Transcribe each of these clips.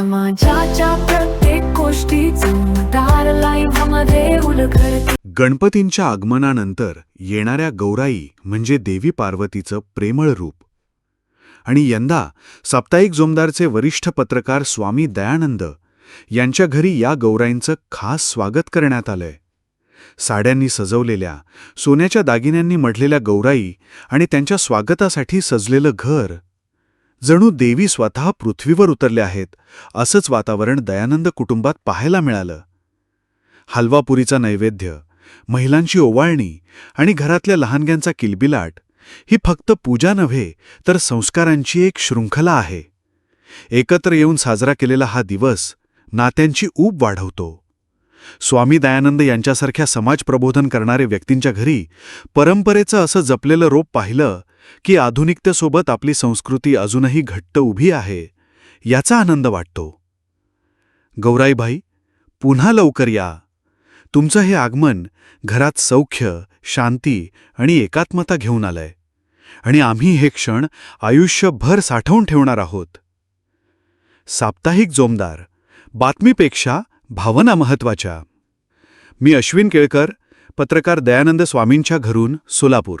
समाजाच्या प्रत्येक गोष्टी चमदार लाईव्हमध्ये उलगडते. गणपतींच्या आगमनानंतर येणाऱ्या गौराई म्हणजे देवी पार्वतीचं प्रेमळ रूप. आणि यंदा साप्ताहिक जोमदारचे वरिष्ठ पत्रकार स्वामी दयानंद यांच्या घरी या गौराईंचं खास स्वागत करण्यात आलंय. साड्यांनी सजवलेल्या सोन्याच्या दागिन्यांनी मढलेल्या गौराई आणि त्यांच्या स्वागतासाठी सजलेलं घर जणू देवी स्वतः पृथ्वीवर उतरल्या आहेत असंच वातावरण दयानंद कुटुंबात पाहायला मिळालं. हलवापुरीचा नैवेद्य महिलांची ओवाळणी आणि घरातल्या लहानग्यांचा किलबिलाट ही फक्त पूजा नव्हे तर संस्कारांची एक शृंखला आहे. एकत्र येऊन साजरा केलेला हा दिवस नात्यांची ऊब वाढवतो. स्वामी दयानंद यांच्यासारख्या समाज प्रबोधन करणारे व्यक्तींच्या घरी परंपरेचं असं जपलेलं रोप पाहिलं की आधुनिकतेसोबत आपली संस्कृती अजूनही घट्ट उभी आहे याचा आनंद वाटतो. गौराईबाई पुन्हा लवकर या. तुमचं हे आगमन घरात सौख्य शांती आणि एकात्मता घेऊन आलंय. आणि आम्ही हे क्षण आयुष्यभर साठवून ठेवणार आहोत. साप्ताहिक जोमदार. बातमीपेक्षा भावना महत्त्वाच्या मी अश्विन केळकर पत्रकार दयानंद स्वामींच्या घरून सोलापूर.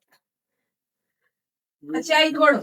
અચ્છા આઈ થોડો